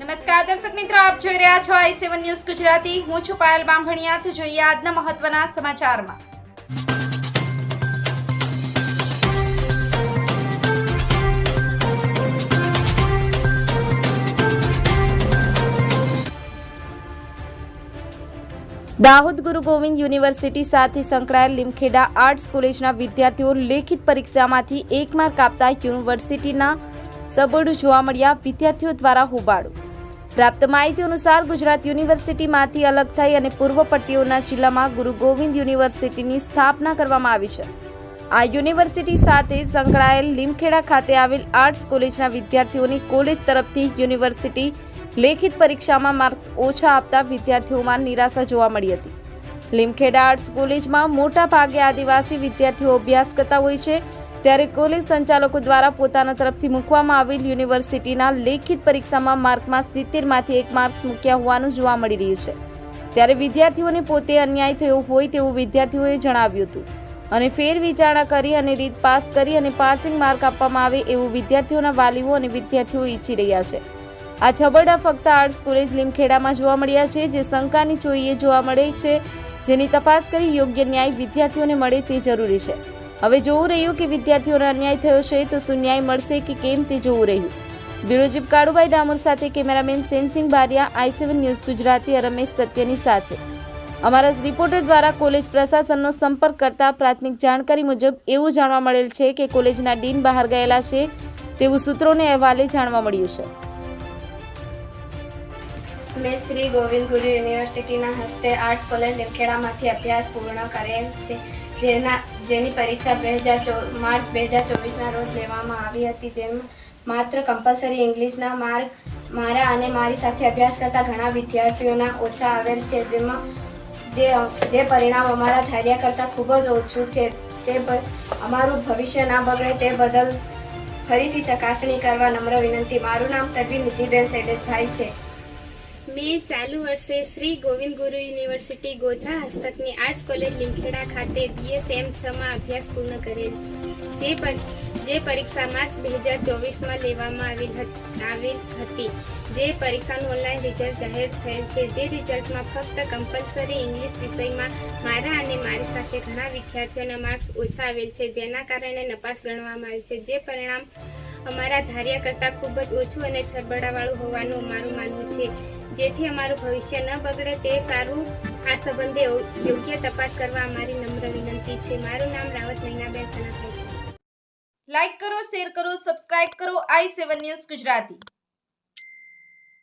નમસ્કાર, દર્શક મિત્રો, આપ જોઈ રહ્યા છો આઈ સેવન ન્યૂઝ ગુજરાતી. હું છું પાયલ બામણિયા તો જોઈએ આજના મહત્વના સમાચારમાં. દાહોદ ગુરુ ગોવિંદ યુનિવર્સિટી સાથે સંકળાયેલ લીમખેડા આર્ટ્સ કોલેજના વિદ્યાર્થીઓ લેખિત પરીક્ષામાંથી એક માર્ક આપતા યુનિવર્સિટીના સબોર્ડ જોવા મળ્યા. વિદ્યાર્થીઓ દ્વારા હોબાળો. પ્રાપ્ત માહિતી અનુસાર ગુજરાત યુનિવર્સિટીમાંથી અલગ થઈ અને પૂર્વ પટ્ટીઓના જિલ્લામાં ગુરુ ગોવિંદ યુનિવર્સિટીની સ્થાપના કરવામાં આવી છે. આ યુનિવર્સિટી સાથે સંકળાયેલ લીમખેડા ખાતે આવેલ આર્ટ્સ કોલેજના વિદ્યાર્થીઓની કોલેજ તરફથી યુનિવર્સિટી લેખિત પરીક્ષામાં માર્ક્સ ઓછા આપતા વિદ્યાર્થીઓમાં નિરાશા જોવા મળી હતી. લીમખેડા આર્ટ્સ કોલેજમાં મોટા ભાગે આદિવાસી વિદ્યાર્થીઓ અભ્યાસ કરતા હોય છે. ત્યારે કોલેજ સંચાલકો દ્વારા પોતાના તરફથી મૂકવામાં આવેલ યુનિવર્સિટીના લેખિત પરીક્ષામાં માર્કમાં સિત્તેરમાંથી એક માર્ક્સ મૂક્યા હોવાનું જોવા મળી રહ્યું છે. ત્યારે વિદ્યાર્થીઓને પોતે અન્યાય થયો હોય તેવું વિદ્યાર્થીઓએ જણાવ્યું હતું. અને ફેર વિચારણા કરી અને રીત પાસ કરી અને પાસિંગ માર્ક આપવામાં આવે એવું વિદ્યાર્થીઓના વાલીઓ અને વિદ્યાર્થીઓ ઈચ્છી રહ્યા છે. આ છબરડા ફક્ત આર્ટ્સ કોલેજ લીમખેડામાં જોવા મળ્યા છે, જે શંકાની ચોઈએ જોવા મળે છે. જેની તપાસ કરી યોગ્ય ન્યાય વિદ્યાર્થીઓને મળે તે જરૂરી છે. હવે જોવું રહ્યું કે વિદ્યાર્થીઓને અન્યાય થયો છે તો શું ન્યાય મળશે કે કેમ તે જોવું રહ્યું? બ્યુરો ચીફ કાળુભાઈ ડામોર સાથે cameraman Sensing Bariya, I seven news Gujarati Ramesh સત્યની સાથે. અમારા રિપોર્ટર દ્વારા કોલેજ પ્રશાસનનો સંપર્ક કરતા પ્રાથમિક જાણકારી મુજબ એવું જાણવા મળેલ છે કે કોલેજના ડીન બહાર ગયેલા છે તેવું સૂત્રોને અહેવાલે જાણવા મળ્યું છે. મેં શ્રી ગોવિંદ ગુરુ યુનિવર્સિટીના હસ્તે આર્ટ્સ કોલેજ લીમખેડામાંથી અભ્યાસ પૂર્ણ કરેલ છે. જેના, જેની પરીક્ષા બે હજાર માર્ચ બે હજાર ચોવીસના રોજ લેવામાં આવી હતી. જેમાં માત્ર કમ્પલસરી ઇંગ્લિશના માર્ક, મારા અને મારી સાથે અભ્યાસ કરતા ઘણા વિદ્યાર્થીઓના ઓછા આવેલ છે. જેમાં, જે જે પરિણામ અમારા ધાર્યા કરતાં ખૂબ જ ઓછું છે. તે અમારું ભવિષ્ય ના બગડે તે બદલ ફરીથી ચકાસણી કરવા નમ્ર વિનંતી. મારું નામ તડવી નિધિબેન શૈલેષભાઈ છે. મેં ચાલુ વર્ષે શ્રી ગોવિંદ ગુરુ યુનિવર્સિટી ગોધરા હસ્તકની આર્ટ્સ કોલેજ લીંખેડા ખાતે બીએસએમ છમાં અભ્યાસ પૂર્ણ કરેલ, જે જે પરીક્ષા માર્ચ બે હજાર ચોવીસમાં લેવામાં આવેલ આવેલ હતી. જે પરીક્ષાનું ઓનલાઈન રિઝલ્ટ જાહેર થયેલ છે. જે રિઝલ્ટમાં ફક્ત કમ્પલસરી ઇંગ્લિશ વિષયમાં મારા અને મારી સાથે ઘણા વિદ્યાર્થીઓના માર્ક્સ ઓછા આવેલ છે, જેના કારણે નપાસ ગણવામાં આવે છે. જે પરિણામ અમારા ધાર્યા કરતાં ખૂબ જ ઓછું અને છરબડાવાળું હોવાનું અમારું માનવું છે. જેથી અમારું ભવિષ્ય ન બગડે તે સારું આ સંબંધે યોગ્ય તપાસ કરવા અમારી નમ્ર વિનંતી છે. મારું નામ રાવત નૈનાબેન સનાભાઈ છે. લાઇક કરો શેર કરો સબસ્ક્રાઇબ કરો. I seven news Gujarati.